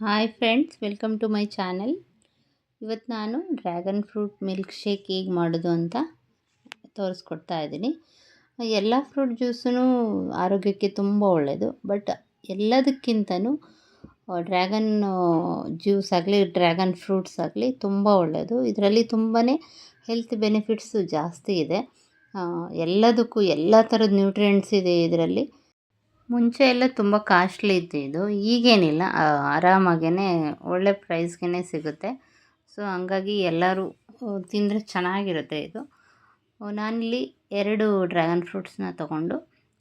Hi friends welcome to my channel ಇವತ್ತು ನಾನು dragon fruit milk shake ಹೇಗೆ ಮಾಡೋದು ಅಂತ ತೋರಿಸ್ಕೊಡ್ತಾ ಇದ್ದೀನಿ. ಎಲ್ಲ ಫ್ರೂಟ್ ಜ್ಯೂಸೂ ಆರೋಗ್ಯಕ್ಕೆ ತುಂಬ ಒಳ್ಳೆಯದು ಬಟ್ ಎಲ್ಲದಕ್ಕಿಂತನೂ ಡ್ರ್ಯಾಗನ್ ಜ್ಯೂಸ್ ಆಗಲಿ ಡ್ರ್ಯಾಗನ್ ಫ್ರೂಟ್ಸ್ ಆಗಲಿ ತುಂಬ ಒಳ್ಳೆಯದು ಇದರಲ್ಲಿ ತುಂಬಾ ಹೆಲ್ತ್ ಬೆನಿಫಿಟ್ಸು ಜಾಸ್ತಿ ಇದೆ. ಎಲ್ಲದಕ್ಕೂ ಎಲ್ಲ ಥರದ ನ್ಯೂಟ್ರಿಯೆಂಟ್ಸ್ ಇದೆ ಇದರಲ್ಲಿ. ಮುಂಚೆ ಎಲ್ಲ ತುಂಬ ಕಾಸ್ಟ್ಲಿ ಇತ್ತು ಇದು. ಈಗೇನಿಲ್ಲ ಆರಾಮಾಗೇ ಒಳ್ಳೆ ಪ್ರೈಸ್ಗೇ ಸಿಗುತ್ತೆ. ಸೊ ಹಂಗಾಗಿ ಎಲ್ಲರೂ ತಿಂದರೆ ಚೆನ್ನಾಗಿರುತ್ತೆ ಇದು. ನಾನಿಲ್ಲಿ ಎರಡು ಡ್ರ್ಯಾಗನ್ ಫ್ರೂಟ್ಸ್ನ ತೊಗೊಂಡು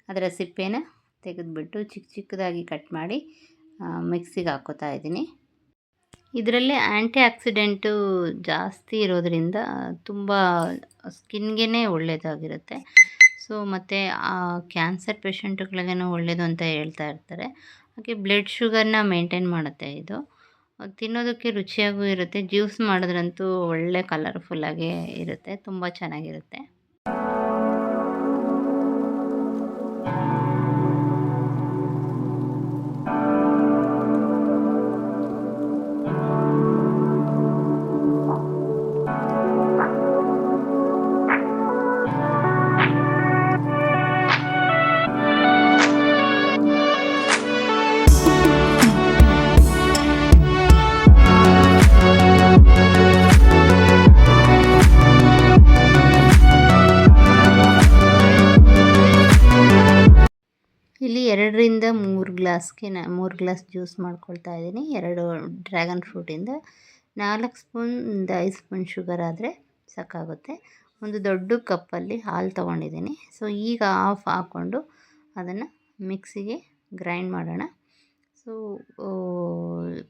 ಅದರ ಸಿಪ್ಪೆನ ತೆಗೆದುಬಿಟ್ಟು ಚಿಕ್ಕ ಚಿಕ್ಕದಾಗಿ ಕಟ್ ಮಾಡಿ ಮಿಕ್ಸಿಗೆ ಹಾಕೋತಾ ಇದ್ದೀನಿ. ಇದರಲ್ಲಿ ಆ್ಯಂಟಿ ಆಕ್ಸಿಡೆಂಟು ಜಾಸ್ತಿ ಇರೋದರಿಂದ ತುಂಬ ಸ್ಕಿನ್ಗೆ ಒಳ್ಳೆಯದಾಗಿರುತ್ತೆ ಸೊ, ಮತ್ತು ಕ್ಯಾನ್ಸರ್ ಪೇಷಂಟ್ಗಳಿಗೆ ಒಳ್ಳೆಯದು ಅಂತ ಹೇಳ್ತಾ ಇರ್ತಾರೆ. ಹಾಗೆ ಬ್ಲಡ್ ಶುಗರ್ನ ಮೇಂಟೈನ್ ಮಾಡುತ್ತೆ ಇದು. ತಿನ್ನೋದಕ್ಕೆ ರುಚಿಯಾಗೂ ಇರುತ್ತೆ, ಜ್ಯೂಸ್ ಮಾಡಿದ್ರಂತೂ ಒಳ್ಳೆ ಕಲರ್ಫುಲ್ಲಾಗೇ ಇರುತ್ತೆ, ತುಂಬ ಚೆನ್ನಾಗಿರುತ್ತೆ. ಎರಡರಿಂದ ಮೂರು ಗ್ಲಾಸ್ಗೆ ನಾ ಮೂರು ಗ್ಲಾಸ್ ಜ್ಯೂಸ್ ಮಾಡ್ಕೊಳ್ತಾ ಇದ್ದೀನಿ. ಎರಡು ಡ್ರ್ಯಾಗನ್ ಫ್ರೂಟಿಂದ ನಾಲ್ಕು ಸ್ಪೂನಿಂದ ಐದು ಸ್ಪೂನ್ ಶುಗರ್ ಆದರೆ ಸಾಕಾಗುತ್ತೆ. ಒಂದು ದೊಡ್ಡ ಕಪ್ಪಲ್ಲಿ ಹಾಲು ತೊಗೊಂಡಿದ್ದೀನಿ. ಸೊ, ಈಗ ಆಫ್ ಹಾಕ್ಕೊಂಡು ಅದನ್ನು ಮಿಕ್ಸಿಗೆ ಗ್ರೈಂಡ್ ಮಾಡೋಣ. ಸೊ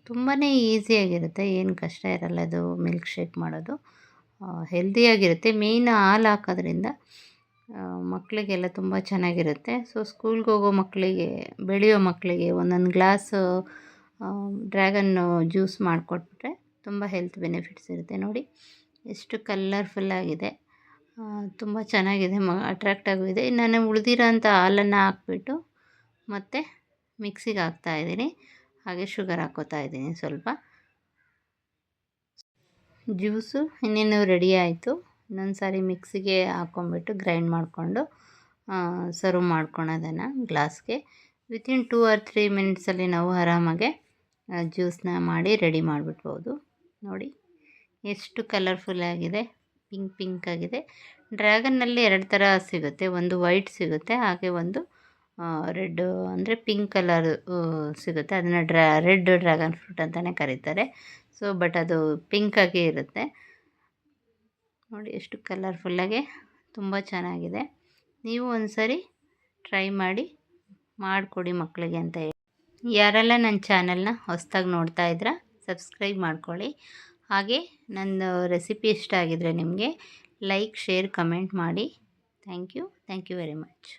ತುಂಬಾ ಈಸಿಯಾಗಿರುತ್ತೆ ಏನು ಕಷ್ಟ ಇರಲ್ಲ ಅದು ಮಿಲ್ಕ್ ಶೇಕ್ ಮಾಡೋದು. ಹೆಲ್ದಿಯಾಗಿರುತ್ತೆ ಮೇಯ್ನ್ ಹಾಲು ಹಾಕೋದ್ರಿಂದ ಮಕ್ಕಳಿಗೆಲ್ಲ ತುಂಬ ಚೆನ್ನಾಗಿರುತ್ತೆ. ಸೊ ಸ್ಕೂಲ್ಗೆ ಹೋಗೋ ಮಕ್ಕಳಿಗೆ ಬೆಳೆಯೋ ಮಕ್ಕಳಿಗೆ ಒಂದೊಂದು ಗ್ಲಾಸು ಡ್ರ್ಯಾಗನ್ ಜ್ಯೂಸ್ ಮಾಡಿಕೊಟ್ರೆ ತುಂಬ ಹೆಲ್ತ್ ಬೆನಿಫಿಟ್ಸ್ ಇರುತ್ತೆ. ನೋಡಿ, ಎಷ್ಟು ಕಲ್ಲರ್ಫುಲ್ಲಾಗಿದೆ ತುಂಬ ಚೆನ್ನಾಗಿದೆ, ಮ ಅಟ್ರ್ಯಾಕ್ಟ್ ಇದೆ ನಾನು ಉಳಿದಿರೋ ಅಂಥ ಹಾಲನ್ನು ಹಾಕ್ಬಿಟ್ಟು ಮತ್ತು ಮಿಕ್ಸಿಗೆ ಹಾಕ್ತಾಯಿದ್ದೀನಿ ಹಾಗೆ ಶುಗರ್ ಹಾಕೋತಾ ಇದ್ದೀನಿ ಸ್ವಲ್ಪ. ಜ್ಯೂಸು ಇನ್ನೇನು ರೆಡಿ ಆಯಿತು. ಇನ್ನೊಂದು ಸಾರಿ ಮಿಕ್ಸಿಗೆ ಹಾಕ್ಕೊಂಬಿಟ್ಟು ಗ್ರೈಂಡ್ ಮಾಡಿಕೊಂಡು ಸರ್ವ್ ಮಾಡ್ಕೊಳೋದನ್ನು ಗ್ಲಾಸ್ಗೆ. ವಿತಿನ್ ಟೂ ಆರ್ ತ್ರೀ ಮಿನಿಟ್ಸಲ್ಲಿ ನಾವು ಆರಾಮಾಗೆ ಜ್ಯೂಸನ್ನ ಮಾಡಿ ರೆಡಿ ಮಾಡಿಬಿಡ್ಬೋದು. ನೋಡಿ, ಎಷ್ಟು ಕಲರ್ಫುಲ್ ಆಗಿದೆ ಪಿಂಕ್ ಪಿಂಕ್ ಆಗಿದೆ. ಡ್ರ್ಯಾಗನ್ನಲ್ಲಿ ಎರಡು ಥರ ಸಿಗುತ್ತೆ, ಒಂದು ವೈಟ್ ಸಿಗುತ್ತೆ, ಹಾಗೆ ಒಂದು ರೆಡ್ ಅಂದರೆ ಪಿಂಕ್ ಕಲರ್ ಸಿಗುತ್ತೆ. ಅದನ್ನು ಡ್ರ್ಯಾ ರೆಡ್ ಡ್ರ್ಯಾಗನ್ ಫ್ರೂಟ್ ಅಂತಲೇ ಕರೀತಾರೆ. ಸೊ ಬಟ್ ಅದು ಪಿಂಕಾಗೇ ಇರುತ್ತೆ. ನೋಡಿ ಎಷ್ಟು ಕಲರ್ಫುಲ್ಲಾಗೆ ತುಂಬ ಚೆನ್ನಾಗಿದೆ. ನೀವು ಒಂದ್ಸರಿ ಟ್ರೈ ಮಾಡಿ, ಮಾಡಿಕೊಡಿ ಮಕ್ಕಳಿಗೆ ಅಂತ ಹೇಳಿ. ಯಾರೆಲ್ಲ ನನ್ನ ಚಾನಲ್ನ ಹೊಸ್ದಾಗಿ ನೋಡ್ತಾ ಇದ್ದೀರಾ ಸಬ್ಸ್ಕ್ರೈಬ್ ಮಾಡ್ಕೊಳ್ಳಿ. ಹಾಗೆ ನನ್ನ ರೆಸಿಪಿ ಇಷ್ಟ ಆಗಿದರೆ ನಿಮಗೆ ಲೈಕ್ ಶೇರ್ ಕಮೆಂಟ್ ಮಾಡಿ. Thank you thank you very much